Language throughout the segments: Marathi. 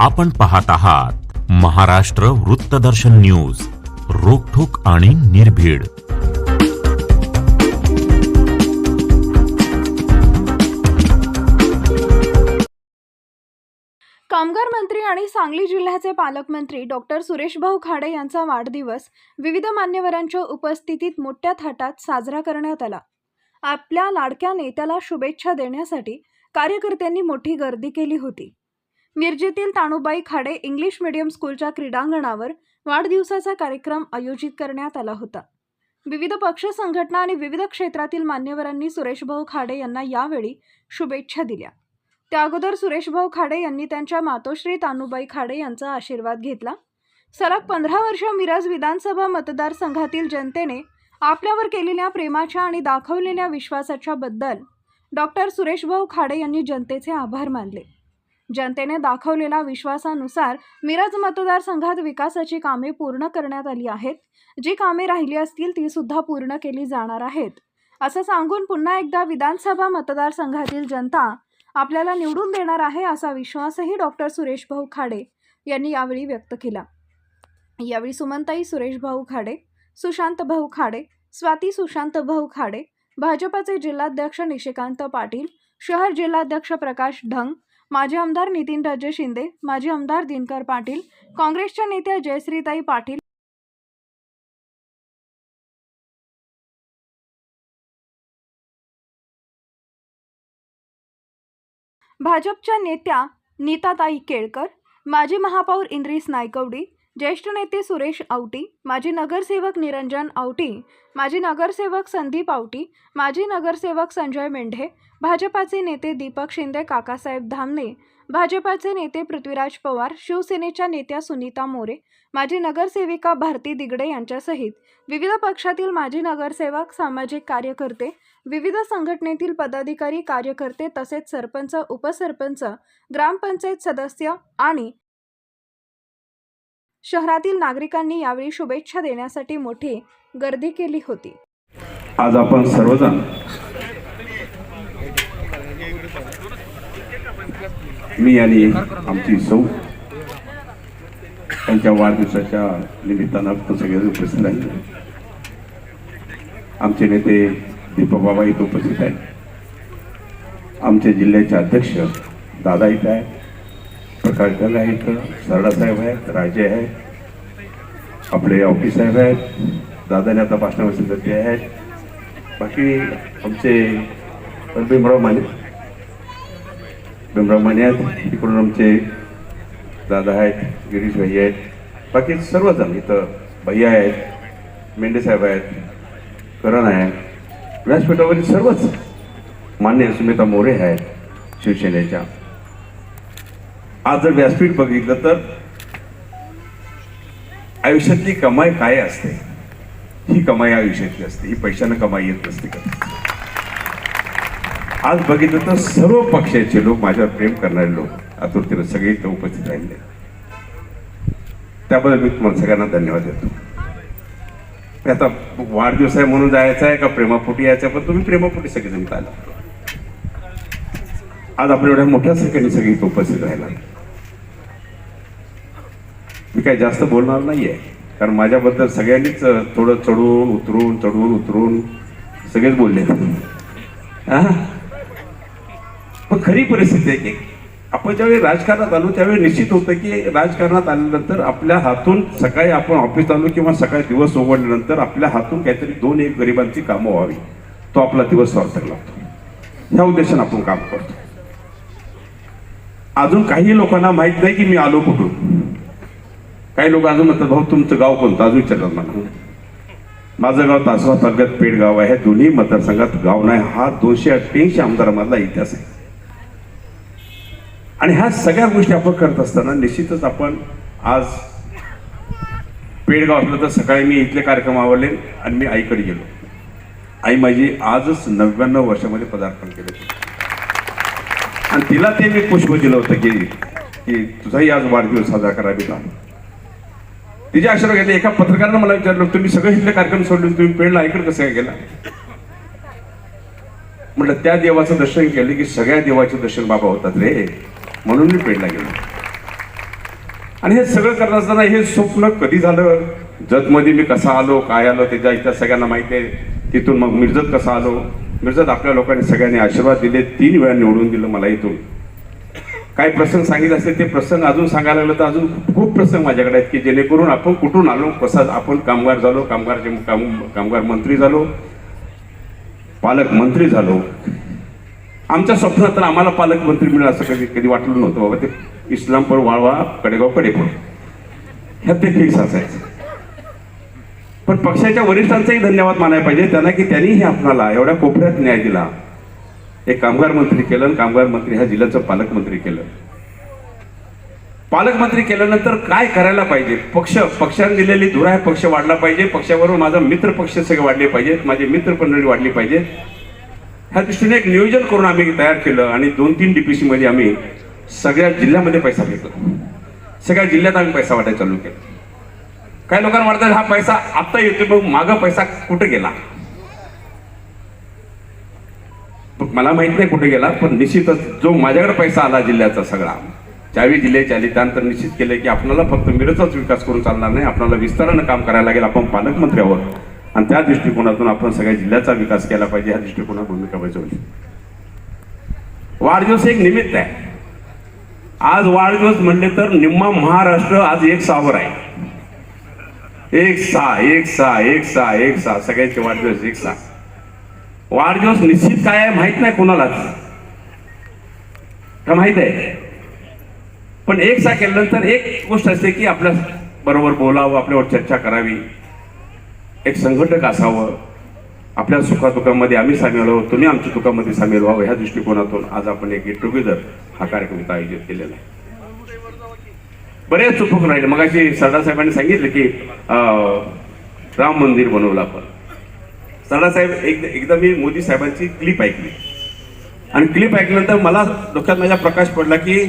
आपण पाहत आहात महाराष्ट्र वृत्तदर्शन न्यूज रोखोक आणि निर्भीड. कामगार मंत्री आणि सांगली जिल्ह्याचे पालकमंत्री डॉक्टर सुरेशभाऊ खाडे यांचा वाढदिवस विविध मान्यवरांच्या उपस्थितीत मोठ्या थाटात साजरा करण्यात आला. आपल्या लाडक्या नेत्याला शुभेच्छा देण्यासाठी कार्यकर्त्यांनी मोठी गर्दी केली होती. मिरजेतील ताणूबाई खाडे इंग्लिश मीडियम स्कूलच्या क्रीडांगणावर वाढदिवसाचा कार्यक्रम आयोजित करण्यात आला होता. विविध पक्ष संघटना आणि विविध क्षेत्रातील मान्यवरांनी सुरेशभाऊ खाडे यांना यावेळी शुभेच्छा दिल्या. त्या अगोदर सुरेशभाऊ खाडे यांनी त्यांच्या मातोश्री तानुबाई खाडे यांचा आशीर्वाद घेतला. सलग पंधरा वर्ष मिरज विधानसभा मतदारसंघातील जनतेने आपल्यावर केलेल्या प्रेमाच्या आणि दाखवलेल्या विश्वासाच्या बद्दल डॉक्टर सुरेशभाऊ खाडे यांनी जनतेचे आभार मानले. जनतेने दाखवलेल्या विश्वासानुसार मिरज मतदारसंघात विकासाची कामे पूर्ण करण्यात आली आहेत. जी कामे राहिली असतील ती सुद्धा पूर्ण केली जाणार आहेत. असं सांगून पुन्हा एकदा विधानसभा मतदारसंघातील जनता आपल्याला निवडून देणार आहे असा विश्वासही डॉक्टर सुरेश भाऊ खाडे यांनी यावेळी व्यक्त केला. यावेळी सुमनताई सुरेश भाऊ खाडे सुशांत भाऊ खाडे स्वाती सुशांत भाऊ खाडे भाजपाचे जिल्हाध्यक्ष निशिकांत पाटील शहर जिल्हाध्यक्ष प्रकाश ढंग माजी आमदार नितीनराजे शिंदे माजी आमदार दिनकर पाटील काँग्रेसच्या नेत्या जयश्रीताई पाटील भाजपच्या नेत्या नीताताई केळकर माजी महापौर इंद्रिस नायकवडी ज्येष्ठ नेते सुरेश आवटी माजी नगरसेवक निरंजन आवटी माजी नगरसेवक संदीप आवटी माजी नगरसेवक संजय मेंढे भाजपाचे नेते दीपक शिंदे काकासाहेब धामणे भाजपाचे नेते पृथ्वीराज पवार शिवसेनेच्या नेत्या सुनीता मोरे माजी नगरसेविका भारती दिगडे यांच्यासहित विविध पक्षातील माजी नगरसेवक सामाजिक कार्यकर्ते विविध संघटनेतील पदाधिकारी कार्यकर्ते तसेच सरपंच उपसरपंच ग्रामपंचायत सदस्य आणि शहरातील नागरिकांनी यावेळी शुभेच्छा देण्यासाठी मोठी गर्दी केली होती. आज आपण सर्वजण मी आणि आमची सौ त्यांच्या वाढदिवसाच्या निमित्तानं आपण सगळे उपस्थित आहे. आमचे नेते दीपक बाबा इथं उपस्थित आहेत. आमचे जिल्ह्याचे अध्यक्ष दादा इथं आहेत. प्रकाश ढग आहे इथं सरडासाहेब आहेत राजे आहेत आपले ऑफिस साहेब आहेत दादाने आता भाषणामध्ये ते आहेत. बाकी आमचे भीमराव माने भीमराव माने आहेत इकडून आमचे दादा आहेत गिरीश भाई आहेत बाकी सर्वजण इथं भैया आहेत मेंढे साहेब आहेत करण आहे व्यासपीठावरील सर्वच मान्य सुमिता मोरे आहेत शिवसेनेच्या. आज जर व्यासपीठ बघितलं तर आयुष्यातली कमाई काय असते? ही कमाई आयुष्यातली असते ही पैशानं कमाई येत नसते कधी आज बघितलं तर सर्व पक्षाचे लोक माझ्यावर प्रेम करणारे लोक आतुरतेनं सगळे इथं उपस्थित राहिले. त्याबद्दल मी तुम्हाला सगळ्यांना धन्यवाद देतो. आता वाढदिवस आहे म्हणून जायचं आहे का प्रेमापोटी यायचं आहे? पण तुम्ही प्रेमापोटी सगळेजण इथं आला. आज आपण एवढ्या मोठ्या संख्येने सगळे इथं उपस्थित राहिला मी काही जास्त बोलणार नाहीये. कारण माझ्याबद्दल सगळ्यांनीच थोडं चढून उतरून चढून उतरून सगळेच बोलले. हा? पण खरी परिस्थिती आहे की आपण ज्यावेळी राजकारणात आलो त्यावेळी निश्चित होतं की राजकारणात आल्यानंतर आपल्या हातून सकाळी आपण ऑफिस आलो किंवा सकाळी दिवस उघडल्यानंतर आपल्या हातून काहीतरी दोन एक गरिबांची कामं व्हावी. तो आपला दिवस सार्थक लागतो. ह्या उद्देशाने आपण काम करतो. अजून काही लोकांना माहीत नाही की मी आलो कुठून. काही लोक अजून म्हणतात भाऊ तुमचं गाव कोणतं? अजून विचारतात मला. माझं गाव तासगाव तालुक्यात पेडगाव आहे. दोन्ही मतदारसंघात गाव नाही. हा दोनशे अठ्ठ्याऐंशी आमदारामधला इतिहास आहे. आणि ह्या सगळ्या गोष्टी आपण करत असताना निश्चितच आपण आज पेडगाव असलं तर सकाळी मी इथले कार्यक्रम आवडले आणि मी आईकडे गेलो. आई माझी आजच नव्याण्णव वर्षामध्ये पदार्पण केलं. आणि तिला ते मी पुष्प दिलं होतं की की तुझाही आज वाढदिवस साजरा करावी लागला तिचे आशीर्वाद घेतले. एका पत्रकारानं मला विचारलं तुम्ही सगळे इथले कार्यक्रम सोडले तुम्ही पेडला आईकडे कसं काय गेला? म्हटलं त्या देवाचं दर्शन केलं की सगळ्या देवाचे दर्शन बाबा होतात रे. म्हणून मी पेडला गेलो. आणि हे सगळं करत असताना हे स्वप्न कधी झालं? जतमध्ये मी कसा आलो? काय आलो? त्याच्या इथं सगळ्यांना माहिती आहे तिथून मग मिर्जत कसा आलो? मिर्जत आपल्या लोकांनी सगळ्यांनी आशीर्वाद दिले तीन वेळा निवडून दिलं मला इथून. काही प्रसंग सांगितले असते ते प्रसंग अजून सांगायला लागलं तर अजून खूप प्रसंग माझ्याकडे आहेत की जेणेकरून आपण कुठून आलो कसा आपण कामगार झालो कामगारचे काम कामगार मंत्री झालो पालकमंत्री झालो आमच्या स्वप्नात तर आम्हाला पालकमंत्री मिळेल असं कधी कधी वाटलं नव्हतं बाबा. ते इस्लामपूर वाळवा कडेगाव कडेपूर ह्यात ते फिक्स असायचं. पण पक्षाच्या वरिष्ठांचाही धन्यवाद मानायला पाहिजे. त्यांना की त्यांनीही आपणाला एवढ्या कोपऱ्यात न्याय दिला. एक कामगार मंत्री केलं आणि कामगार मंत्री ह्या जिल्ह्याचं पालकमंत्री केलं. पालकमंत्री केल्यानंतर काय करायला पाहिजे? पक्ष पक्षाने दिलेली धुरा पक्ष वाढला पाहिजे. पक्षाबरोबर माझा मित्र पक्ष सगळे वाढले पाहिजेत. माझे मित्र मंडळी वाढली पाहिजेत. ह्या दृष्टीने एक नियोजन करून आम्ही तयार केलं आणि दोन तीन डीपीसी मध्ये आम्ही सगळ्या जिल्ह्यामध्ये पैसा फेकला सगळ्या जिल्ह्यात आम्ही पैसा वाटायला चालू केला. काही लोकांना वाटतं हा पैसा आत्ता येतो मग माग पैसा कुठे गेला? मला माहीत नाही कुठे गेला पण निश्चितच जो माझ्याकडे पैसा आला जिल्ह्याचा सगळा चावी जिल्ह्याचे आली त्यानंतर निश्चित केलं की आपल्याला फक्त मिरजचाच विकास करून चालणार नाही आपल्याला विस्तारानं काम करायला लागेल आपण पालकमंत्री आहोत आणि त्या दृष्टिकोनातून आपण सगळ्या जिल्ह्याचा विकास केला पाहिजे या दृष्टिकोनात भूमिका बजावली. वाढदिवस एक निमित्त आहे. आज वाढदिवस म्हणले तर निम्मा महाराष्ट्र आज एक सावर आहे. एक सहा एक सहा एक सहा एक सहा सगळ्यांचे वाढदिवस एक सहा. वाढदिवस निश्चित काय आहे माहीत नाही कोणालाच. का माहीत आहे? पण एक सा केल्यानंतर एक गोष्ट असते की आपल्या बरोबर बोलावं आपल्यावर चर्चा करावी. एक संघटक असावं. आपल्या सुखादुखामध्ये आम्ही सामील आहोत. तुम्ही आमच्या दुःखामध्ये सामील व्हावं. ह्या दृष्टिकोनातून आज आपण एक गेट टुगेदर हा कार्यक्रम आयोजित केलेला आहे. बरेच चुकून राहिले. मग अशी सरदारसाहेबांनी सांगितलं की राम मंदिर बनवलं आपण. सरदारसाहेब एक एकदा मी मोदी साहेबांची क्लिप ऐकली. आणि क्लिप ऐकल्यानंतर मला डोक्यात माझ्या प्रकाश पडला की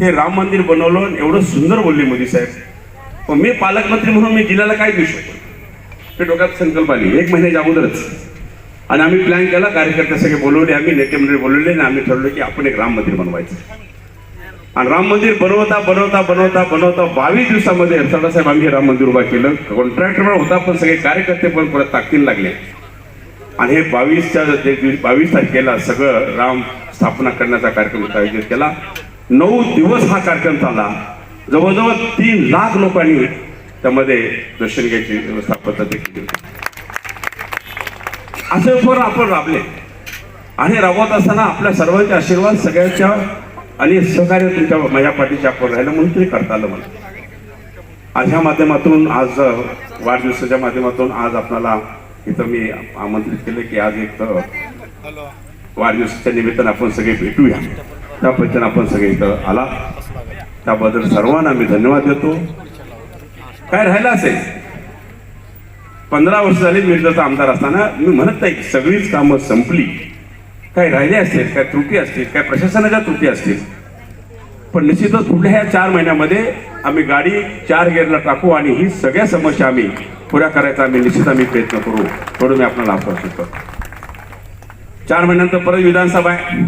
हे राम मंदिर बनवलं आणि एवढं सुंदर बोलले मोदी साहेब. पण मी पालकमंत्री म्हणून मी जिल्ह्याला काय देऊ शकतो? ते डोक्यात संकल्प आली. एक महिन्याच्या अगोदरच. आणि आम्ही प्लॅन केला कार्यकर्ते सगळे बोलवले आम्ही नेते मंडळी बोलवले आणि आम्ही ठरवलं की आपण एक राम मंदिर बनवायचं. आणि राम मंदिर बनवता बनवता बनवता बनवता बावीस दिवसामध्ये सरदारसाहेब आम्ही राम मंदिर उभा केलं. कॉन्ट्रॅक्टर होता पण सगळे कार्यकर्ते पण परत ताकदीला लागले. आणि हे बावीसच्या बावीस तारखेला सगळं राम स्थापना करण्याचा कार्यक्रम इथं आयोजित केला. नऊ दिवस हा कार्यक्रम चालला. जवळजवळ तीन लाख लोकांनी त्यामध्ये दर्शन घ्यायची व्यवस्था देखील असे पण आपण राबले. आणि राबवत असताना आपल्या सर्वांचे आशीर्वाद सगळ्यांच्या आणि सहकार्य तुमच्या माझ्या पाठीच्या आपण राहिलं म्हणून ते करता आलं मला आज ह्या माध्यमातून आज वाढदिवसाच्या माध्यमातून आज आपल्याला इथं मी आमंत्रित केलं की आज एक वाढदिवसाच्या निमित्तानं आपण सगळे भेटूया. त्याबद्दल आपण सगळे इथं आला. त्याबद्दल सर्वांना मी धन्यवाद देतो. काय राहिलं असेल? पंधरा वर्ष झाली मिर्जाचा आमदार असताना मी म्हणत नाही की सगळीच कामं संपली. काय राहिले असतील काय त्रुटी असतील काय प्रशासनाच्या त्रुटी असतील. पण निश्चितच पुढल्या ह्या चार महिन्यामध्ये आम्ही गाडी चार गेअरला टाकू आणि ही सगळ्या समस्या आम्ही पुऱ्या करायचा आम्ही निश्चित आम्ही प्रयत्न करू थोडं मी आपल्याला आश्वासित करतो चार महिन्यानंतर परत विधानसभा आहे.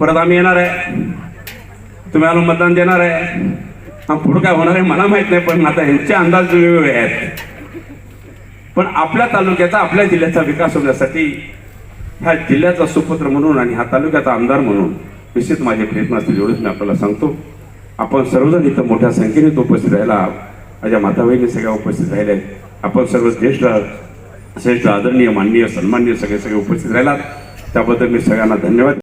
परत आम्ही येणार आहे. तुम्ही आलो मतदान देणार आहे. हा पुढं काय होणार आहे मला माहीत नाही पण आता ह्यांचे अंदाज वेगवेगळे आहेत. पण आपल्या तालुक्याचा आपल्या जिल्ह्याचा विकास होण्यासाठी ह्या जिल्ह्याचा सुपुत्र म्हणून आणि हा तालुक्याचा आमदार म्हणून निश्चित माझे प्रयत्न असतील एवढंच मी आपल्याला सांगतो. आपण सर्वजण इथं मोठ्या संख्येने उपस्थित राहिला माझ्या माताबहिणी सगळ्या उपस्थित राहिल्या आहेत. आपण सर्व ज्येष्ठ श्रेष्ठ आदरणीय माननीय सन्माननीय सगळे सगळे उपस्थित राहिलात. त्याबद्दल मी सगळ्यांना धन्यवाद.